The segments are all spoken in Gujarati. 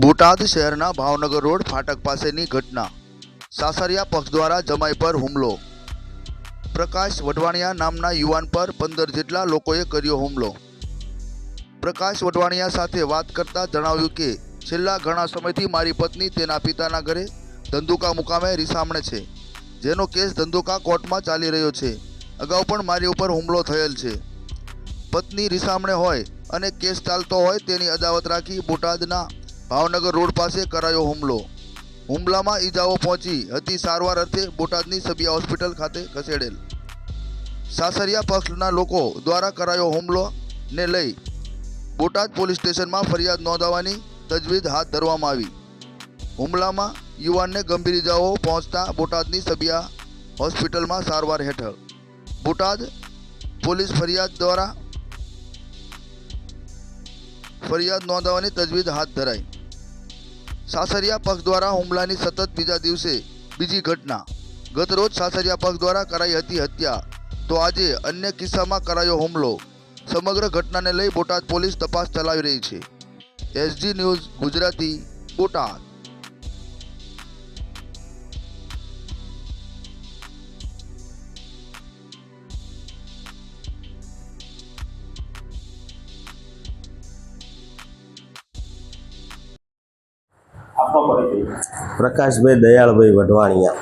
બોટાદ શહેરના ભાવનગર રોડ ફાટક પાસેની ઘટના. સાસરિયા પક્ષ દ્વારા જમાઈ પર હુમલો. પ્રકાશ વડવાણિયા નામના યુવાન પર પંદર જેટલા લોકોએ કર્યો હુમલો. પ્રકાશ વડવાણિયા સાથે વાત કરતા જણાવ્યું કે, છેલ્લા ઘણા સમયથી મારી પત્ની તેના પિતાના ઘરે ધંધુકા મુકામે રિસામણે છે. જેનો કેસ ધંધુકા કોર્ટમાં ચાલી રહ્યો છે. અગાઉ પણ મારી ઉપર હુમલો થયેલ છે. પત્ની રિસામણે હોય અને કેસ ચાલતો હોય તેની અદાવત રાખી બોટાદના ભાવનગર રોડ પાસે કરાયો હુમલો. હુમલામાં ઈજાઓ પહોંચી હતી સારવાર અર્થે બોટાદની સબિયા હોસ્પિટલ ખાતે ખસેડેલ. સાસરિયા પક્ષના લોકો દ્વારા કરાયો હુમલો ને લઈ બોટાદ પોલીસ સ્ટેશનમાં ફરિયાદ નોંધાવવાની તજવીજ હાથ ધરવામાં આવી. હુમલામાં યુવાનને ગંભીર ઇજાઓ પહોંચતા બોટાદની સબિયા હોસ્પિટલમાં સારવાર હેઠળ. બોટાદ પોલીસ ફરિયાદ દ્વારા ફરિયાદ નોંધાવવાની તજવીજ હાથ ધરાઈ. સાસરિયા પક્ષ દ્વારા હુમલાની સતત બીજા દિવસે બીજી ઘટના. ગત રોજ સાસરિયા પક્ષ દ્વારા કરાઈ હતી હત્યા. તો આજે અન્ય કિસ્સામાં કરાયો હુમલો. સમગ્ર ઘટનાને લઈ બોટાદ પોલીસ તપાસ ચલાવી રહી છે. SG news Gujarati Botad. આપનો પરિચય પ્રકાશભાઈ દયાળભાઈ વઢવાણિયા.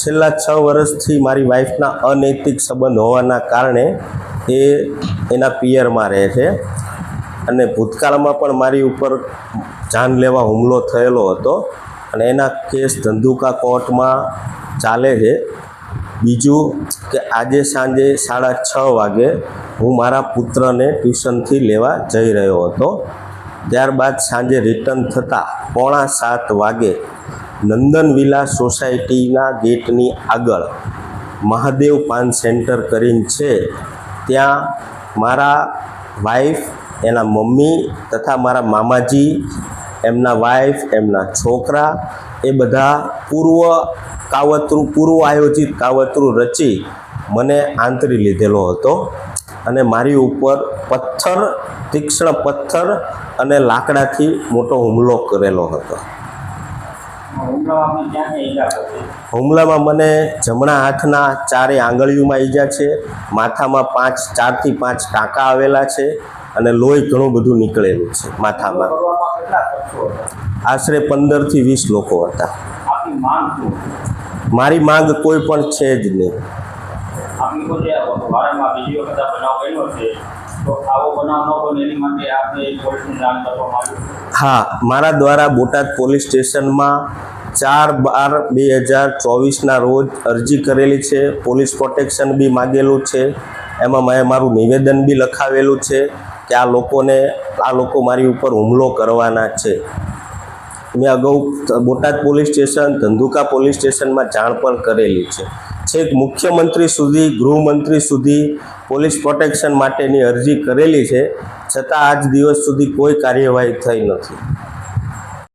છેલ્લા છ વર્ષથી મારી વાઈફના અનૈતિક સંબંધ હોવાના કારણે એ એના પિયરમાં રહે છે. અને ભૂતકાળમાં પણ મારી ઉપર જાન લેવા હુમલો થયેલો હતો. અને એના કેસ ધંધુકા કોર્ટમાં ચાલે છે. બીજું કે આજે સાંજે સાડા છ વાગે હું મારા પુત્રને ટ્યુશનથી લેવા જઈ રહ્યો હતો. ત્યારબાદ સાંજે રિટર્ન થતાં પોણા સાત વાગે નંદન વિલા સોસાયટીના ગેટની આગળ મહાદેવ પાન સેન્ટર કરીને છે, ત્યાં મારા વાઈફ એના મમ્મી તથા મારા મામાજી એમના વાઈફ એમના છોકરા, એ બધા પૂર્વ કાવતરું, પૂર્વ આયોજિત કાવતરું રચી મને આંતરી લીધેલો હતો અને મારી ઉપર પથ્થર, તીક્ષ્ણ પથ્થર અને લાકડાથી મોટો હુમલો કરેલો હતો. હુમલામાં મને જમણા હાથના ચારે આંગળીઓમાં ઈજા છે, માથામાં પાંચ, ચારથી પાંચ ટાંકા આવેલા છે અને લોહી ઘણું બધું નીકળેલું છે માથામાં. આશરે પંદરથી વીસ લોકો હતા. મારી માંગ કોઈ પણ છે જ નહીં. હા, મારા દ્વારા બોટાદ પોલીસ સ્ટેશનમાં ચાર બાર બે હજાર ચોવીસના રોજ અરજી કરેલી છે. પોલીસ પ્રોટેક્શન બી માગેલું છે. એમાં મેં મારું નિવેદન બી લખાવેલું છે કે આ લોકોને, આ લોકો મારી ઉપર હુમલો કરવાના છે. મેં અગાઉ Botad police station, Dhandhuka police સ્ટેશનમાં જાણ પણ કરેલી છે. છેક મુખ્યમંત્રી સુધી, ગૃહમંત્રી સુધી, પોલીસ પ્રોટેક્શન માટેની અરજી કરેલી છે. છતાં આજ દિવસ સુધી કોઈ કાર્યવાહી થઈ નથી.